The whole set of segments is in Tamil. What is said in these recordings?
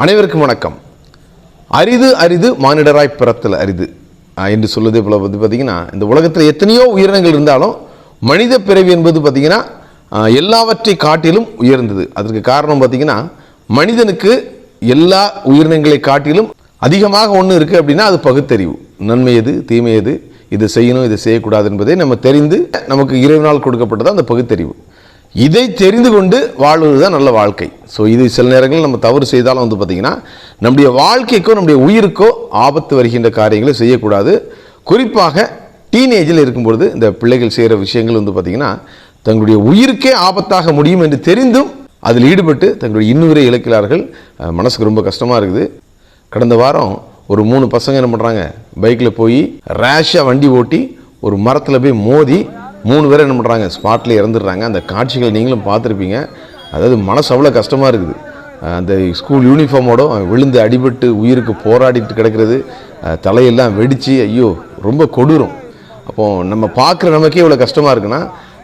அனைவருக்கும் வணக்கம். அரிது அரிது மானிடராய் பிறத்தல் அரிது. என்று சொல்லுது போல் வந்து பார்த்தீங்கன்னா இந்த உலகத்தில் எத்தனையோ உயிரினங்கள் இருந்தாலும் மனித பிறவி என்பது பார்த்தீங்கன்னா எல்லாவற்றை காட்டிலும் உயர்ந்தது. அதற்கு காரணம் பார்த்தீங்கன்னா மனிதனுக்கு எல்லா உயிரினங்களை காட்டிலும் அதிகமாக ஒன்று இருக்குது அப்படின்னா அது பகுத்தறிவு. நன்மை எது தீமை எது இதை செய்யணும் இதை செய்யக்கூடாது என்பதை நம்ம தெரிந்து நமக்கு இரவு நாள் கொடுக்கப்பட்டது அந்த பகுத்தறிவு. இதை தெரிந்து கொண்டு வாழ்வது தான் நல்ல வாழ்க்கை. ஸோ இது சில நேரங்களில் நம்ம தவறு செய்தாலும் வந்து பார்த்திங்கன்னா நம்முடைய வாழ்க்கைக்கோ நம்முடைய உயிருக்கோ ஆபத்து வருகின்ற காரியங்களை செய்யக்கூடாது. குறிப்பாக டீனேஜில் இருக்கும்பொழுது இந்த பிள்ளைகள் செய்கிற விஷயங்கள் வந்து பார்த்திங்கன்னா தங்களுடைய உயிருக்கே ஆபத்தாக முடியும் என்று தெரிந்தும் அதில் ஈடுபட்டு தங்களுடைய இன்னுயிரை இழக்கிறார்கள். மனசுக்கு ரொம்ப கஷ்டமாக இருக்குது. கடந்த வாரம் ஒரு மூணு பசங்க என்ன பண்ணுறாங்க பைக்கில் போய் ரேஷாக வண்டி ஓட்டி ஒரு மரத்தில் போய் மோதி மூணு பேர் என்ன பண்ணுறாங்க ஸ்பாட்டில் இறந்துடுறாங்க. அந்த காட்சிகளை நீங்களும் பார்த்துருப்பீங்க. அதாவது மனசு அவ்வளோ கஷ்டமாக இருக்குது. அந்த ஸ்கூல் யூனிஃபார்மோட விழுந்து அடிபட்டு உயிருக்கு போராடிட்டு கிடக்கிறது தலையெல்லாம் வெடித்து ஐயோ ரொம்ப கொடூரம். அப்போது நம்ம பார்க்குற நமக்கே இவ்வளோ கஷ்டமாக இருக்குன்னா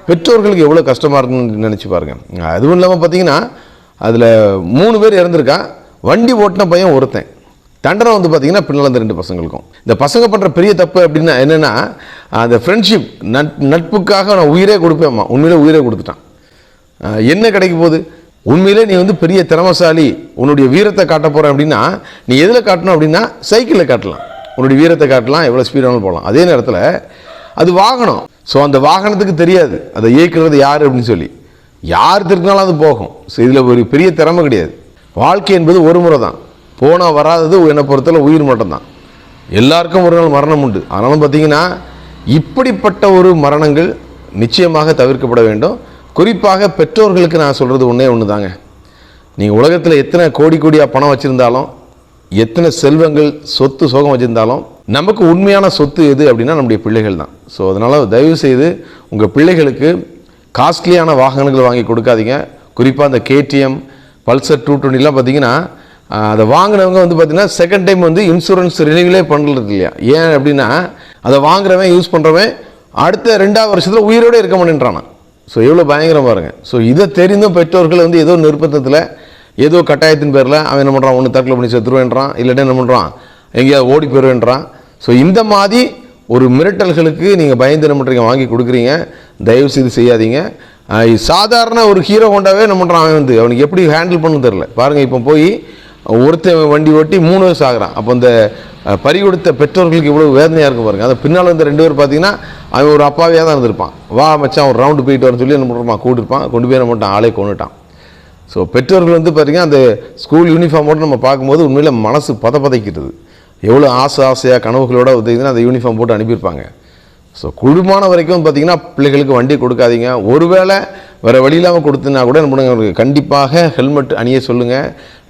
பெற்றோர்களுக்கு எவ்வளோ கஷ்டமாக இருக்குன்னு நினச்சி பாருங்க. அதுவும் இல்லாமல் பார்த்தீங்கன்னா அதில் மூணு பேர் இறந்துருக்கான் வண்டி ஓட்டின பையன் ஒருத்தன். தண்டனை வந்து பார்த்தீங்கன்னா பின்னால் அந்த ரெண்டு பசங்களுக்கும். இந்த பசங்க பண்ணுற பெரிய தப்பு அப்படின்னா என்னென்னா அந்த ஃப்ரெண்ட்ஷிப் நட் நட்புக்காக நான் உயிரே கொடுப்பேம்மா உண்மையிலே உயிரே கொடுத்துட்டான். என்ன கிடைக்க போகுது? உண்மையிலே நீ வந்து பெரிய திறமசாலி உன்னுடைய வீரத்தை காட்ட போகிறேன் அப்படின்னா நீ எதில் காட்டணும் அப்படின்னா சைக்கிளில் காட்டலாம். உன்னுடைய வீரத்தை காட்டலாம் எவ்வளோ ஸ்பீடானாலும் போகலாம். அதே நேரத்தில் அது வாகனம். ஸோ அந்த வாகனத்துக்கு தெரியாது. அதை இயக்குறது யார் அப்படின்னு சொல்லி. யார் திருக்கினாலும் அது போகும். ஸோ இதில் ஒரு பெரிய திறமை கிடையாது. வாழ்க்கை என்பது ஒரு முறை தான். போனால் வராதது என்னை பொறுத்தவரை உயிர் மட்டும்தான். எல்லாருக்கும் ஒரு நாள் மரணம் உண்டு. ஆனாலும் பார்த்தீங்கன்னா இப்படிப்பட்ட ஒரு மரணங்கள் நிச்சயமாக தவிர்க்கப்பட வேண்டும். குறிப்பாக பெற்றோர்களுக்கு நான் சொல்கிறது ஒன்றே ஒன்று தாங்க நீங்கள் உலகத்தில் எத்தனை கோடி கோடியாக பணம் வச்சுருந்தாலும் எத்தனை செல்வங்கள் சொத்து சோகம் வச்சுருந்தாலும் நமக்கு உண்மையான சொத்து எது அப்படின்னா நம்முடைய பிள்ளைகள் தான். ஸோ அதனால் தயவு செய்து உங்கள் பிள்ளைகளுக்கு காஸ்ட்லியான வாகனங்கள் வாங்கி கொடுக்காதீங்க. குறிப்பாக அந்த கேடிஎம் பல்சர் டூ டுவெண்ட்டிலாம் பார்த்தீங்கன்னா அதை வாங்கினவங்க வந்து பார்த்தீங்கன்னா செகண்ட் டைம் வந்து இன்சூரன்ஸ் ரினியூவலே பண்ணுறது இல்லையா? ஏன் அப்படின்னா அதை வாங்குறவன் யூஸ் பண்ணுறவன் அடுத்த ரெண்டாவது வருஷத்தில் உயிரோடு இருக்க மாட்டேன்றானா ஸோ எவ்வளோ பயங்கரம் பாருங்க. ஸோ இதை தெரிந்தும் பெற்றோர்கள் வந்து ஏதோ நிர்பந்தத்தில் ஏதோ கட்டாயத்தின் பேரில் அவன் என்ன பண்ணுறான் ஒன்று தற்கொலை பண்ணி செத்துருவேன்றான் இல்லைன்னா என்ன பண்ணுறான் எங்கேயாவது ஓடி போயிடுவேன்றான் ஸோ இந்த மாதிரி ஒரு மிரட்டல்களுக்கு நீங்கள் பயந்து என்ன பண்ணுறீங்க வாங்கி கொடுக்குறீங்க. தயவு செய்து செய்யாதீங்க. சாதாரண ஒரு ஹீரோ ஹோண்டாவே என்ன பண்ணுறான் அவன் வந்து? அவனுக்கு எப்படி ஹேண்டில் பண்ணு தெரில பாருங்கள் இப்போ போய் ஒருத்தன் வண்டி ஓட்டி மூணு வருஷம் ஆகிறான். அப்போ இந்த பறி கொடுத்த பெற்றோர்களுக்கு இவ்வளோ வேதனையாக இருக்கும் பாருங்க. அந்த பின்னால் வந்து ரெண்டு பேர் பார்த்தீங்கன்னா அவன் ஒரு அப்பாவையாக தான் இருந்திருப்பான். வா மச்சான் ஒரு ரவுண்டு போயிட்டு வரேன்னு சொல்லி என்ன பண்ணுறான் கூட்டிருப்பான். கொண்டு போய் என்ன பண்ணிட்டான் ஆளே கொண்டுட்டான் ஸோ பெற்றோர்கள் வந்து பார்த்தீங்கன்னா அந்த ஸ்கூல் யூனிஃபார்மோடு நம்ம பார்க்கும்போது உண்மையில் மனசு பத பதைக்கிறது எவ்வளோ ஆசை ஆசையாக கனவுகளோட பார்த்தீங்கன்னா அந்த யூனிஃபார்ம் போட்டு அனுப்பியிருப்பாங்க. ஸோ குழுமான வரைக்கும் பார்த்தீங்கன்னா பிள்ளைகளுக்கு வண்டி கொடுக்காதீங்க. ஒருவேளை வேறு வழி இல்லாமல் கொடுத்துனா கூட என்ன பண்ணுங்க கண்டிப்பாக ஹெல்மெட் அணிய சொல்லுங்கள்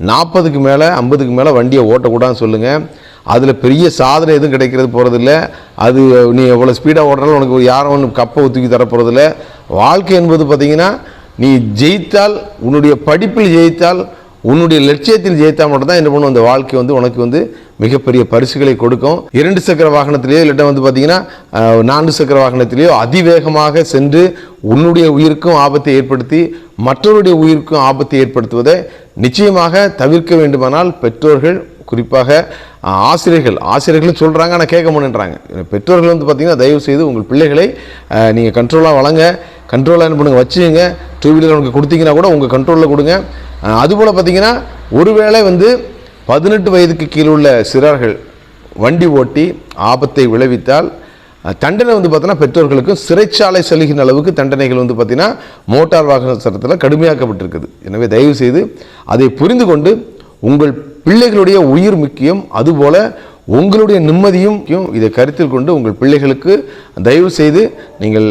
நாற்பதுக்கு மேலே ஐம்பதுக்கு மேலே வண்டியை ஓட்டக்கூடாதுன்னு சொல்லுங்கள் அதில் பெரிய சாதனை எதுவும் கிடைக்கிறது போகிறதில்ல அது நீ எவ்வளோ ஸ்பீடாக ஓடுறாலும் உனக்கு யாரும் ஒன்று கப்பை ஒத்துக்கி தரப்போகிறதில்ல வாழ்க்கை என்பது பார்த்தீங்கன்னா நீ ஜெயித்தால் உன்னுடைய படிப்பில் ஜெயித்தால் உன்னுடைய லட்சியத்தில் ஜெயித்தால் மட்டும்தான் என்ன பண்ணும்? அந்த வாழ்க்கை வந்து உனக்கு வந்து மிகப்பெரிய பரிசுகளை கொடுக்கும். இரண்டு சக்கர வாகனத்திலேயோ இல்லாட்டா வந்து பார்த்தீங்கன்னா நான்கு சக்கர வாகனத்திலேயோ அதிவேகமாக சென்று உன்னுடைய உயிருக்கும் ஆபத்தை ஏற்படுத்தி மற்றவருடைய உயிருக்கும் ஆபத்தை ஏற்படுத்துவதை நிச்சயமாக தவிர்க்க வேண்டுமானால் பெற்றோர்கள் குறிப்பாக ஆசிரியர்கள் ஆசிரியர்களும் சொல்கிறாங்க ஆனால் கேட்க மாட்டேன்றாங்க. பெற்றோர்கள் வந்து பார்த்தீங்கன்னா தயவு செய்து உங்கள் பிள்ளைகளை நீங்கள் கண்ட்ரோலாக வளங்க. கண்ட்ரோலாக என்ன பண்ணுங்க? வச்சுங்க டூ வீலர் உனக்கு கொடுத்தீங்கன்னா கூட உங்கள் கண்ட்ரோலில் கொடுங்க. அதுபோல் பார்த்தீங்கன்னா ஒருவேளை வந்து பதினெட்டு வயதுக்கு கீழே உள்ள சிறார்கள் வண்டி ஓட்டி ஆபத்தை விளைவித்தால் தண்டனை வந்து பார்த்தீங்கன்னா பெற்றோர்களுக்கும் சிறைச்சாலை செல்கின்ற அளவுக்கு தண்டனைகள் வந்து பார்த்தீங்கன்னா மோட்டார் வாகன சட்டத்தில் கடுமையாக்கப்பட்டிருக்குது. எனவே தயவு செய்து அதை புரிந்து கொண்டு உங்கள் பிள்ளைகளுடைய உயிர் முக்கியம் அதுபோல் உங்களுடைய நிம்மதியும் இதை கருத்தில் கொண்டு உங்கள் பிள்ளைகளுக்கு தயவு செய்து நீங்கள்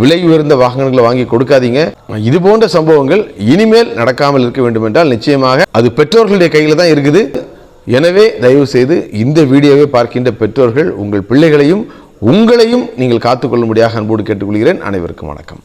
விலை உயர்ந்த வாகனங்களை வாங்கி கொடுக்காதீங்க. இது போன்ற சம்பவங்கள் இனிமேல் நடக்காமல் இருக்க வேண்டும் என்றால் நிச்சயமாக அது பெற்றோர்களுடைய கையில் தான் இருக்குது. எனவே தயவு செய்து இந்த வீடியோவை பார்க்கின்ற பெற்றோர்கள் உங்கள் பிள்ளைகளையும் உங்களையும் நீங்கள் காத்துக்கொள்ளும்படியாக அன்போடு கேட்டுக்கொள்கிறேன். அனைவருக்கும் வணக்கம்.